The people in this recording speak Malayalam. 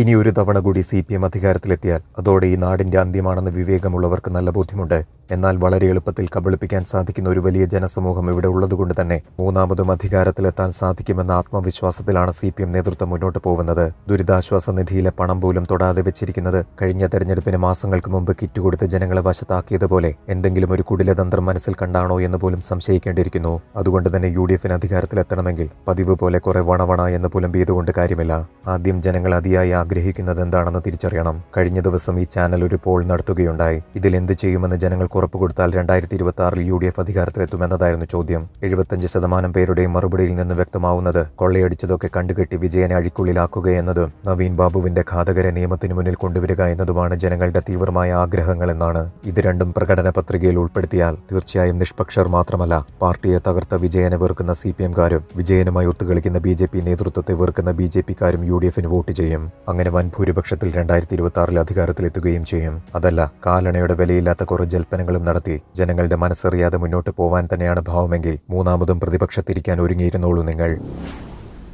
ഇനി ഒരു തവണ കൂടി സി പി എം അധികാരത്തിലെത്തിയാൽ അതോടെ ഈ നാടിന്റെ അന്ത്യമാണെന്ന് വിവേകമുള്ളവർക്ക് നല്ല ബോധ്യമുണ്ട്. എന്നാൽ വളരെ എളുപ്പത്തിൽ കബളിപ്പിക്കാൻ സാധിക്കുന്ന ഒരു വലിയ ജനസമൂഹം ഇവിടെ ഉള്ളതുകൊണ്ട് തന്നെ മൂന്നാമതും അധികാരത്തിലെത്താൻ സാധിക്കുമെന്ന ആത്മവിശ്വാസത്തിലാണ് സി പി എം നേതൃത്വം മുന്നോട്ട് പോകുന്നത്. ദുരിതാശ്വാസ നിധിയിലെ പണം പോലും തൊടാതെ വെച്ചിരിക്കുന്നത് കഴിഞ്ഞ തെരഞ്ഞെടുപ്പിന് മാസങ്ങൾക്ക് മുമ്പ് കിറ്റ് കൊടുത്ത് ജനങ്ങളെ വശത്താക്കിയതുപോലെ എന്തെങ്കിലും ഒരു കുടിലതന്ത്രം മനസ്സിൽ കണ്ടാണോ എന്ന് പോലും സംശയിക്കേണ്ടിയിരിക്കുന്നു. അതുകൊണ്ട് തന്നെ യു ഡി എഫിന് അധികാരത്തിലെത്തണമെങ്കിൽ പതിവ് പോലെ കുറെ വണവണ എന്ന് പുലമ്പിയതുകൊണ്ട് കാര്യമില്ല. ആദ്യം ജനങ്ങൾ അതിയായി ആഗ്രഹിക്കുന്നത് എന്താണെന്ന് തിരിച്ചറിയണം. കഴിഞ്ഞ ദിവസം ഈ ചാനൽ ഒരു പോൾ നടത്തുകയുണ്ടായി. ഇതിൽ എന്ത് ചെയ്യുമെന്ന് ജനങ്ങൾക്ക് ഉറപ്പ് കൊടുത്താൽ രണ്ടായിരത്തി ഇരുപത്തി ആറിൽ യു ഡി എഫ് അധികാരത്തിലെത്തുമെന്നതായിരുന്നു ചോദ്യം. എഴുപത്തഞ്ച് ശതമാനം പേരുടെയും മറുപടിയിൽ നിന്ന് വ്യക്തമാവുന്നത് കൊള്ളയടിച്ചതൊക്കെ കണ്ടുകെട്ടി വിജയനെ അഴിക്കുള്ളിലാക്കുക എന്നതും നവീൻ ബാബുവിന്റെ ഘാതകരെ നിയമത്തിന് മുന്നിൽ കൊണ്ടുവരിക എന്നതുമാണ് ജനങ്ങളുടെ തീവ്രമായ ആഗ്രഹങ്ങൾ എന്നാണ് ഇത് രണ്ടും പ്രകടന പത്രികയിൽ ഉൾപ്പെടുത്തിയാൽ തീർച്ചയായും നിഷ്പക്ഷർ മാത്രമല്ല പാർട്ടിയെ തകർത്ത വിജയനെ വെറുക്കുന്ന സി പി എംകാരും വിജയനുമായി ഒത്തുകളിക്കുന്ന ബി ജെ പി നേതൃത്വത്തെ വെറുക്കുന്ന ബി ജെ പിക്കാരും യു ഡി എഫിന് വോട്ട് ചെയ്യും. അങ്ങനെ വൻ ഭൂരിപക്ഷത്തിൽ രണ്ടായിരത്തി ഇരുപത്തി ആറിൽ അധികാരത്തിലെത്തുകയും ചെയ്യും. അതല്ല കാലണയുടെ വിലയില്ലാത്ത കുറേ ജൽപ്പനങ്ങളും നടത്തി ജനങ്ങളുടെ മനസ്സറിയാതെ മുന്നോട്ട് പോവാൻ തന്നെയാണ് ഭാവമെങ്കിൽ മൂന്നാമതും പ്രതിപക്ഷത്തിരിക്കാൻ ഒരുങ്ങിയിരുന്നോളൂ നിങ്ങൾ.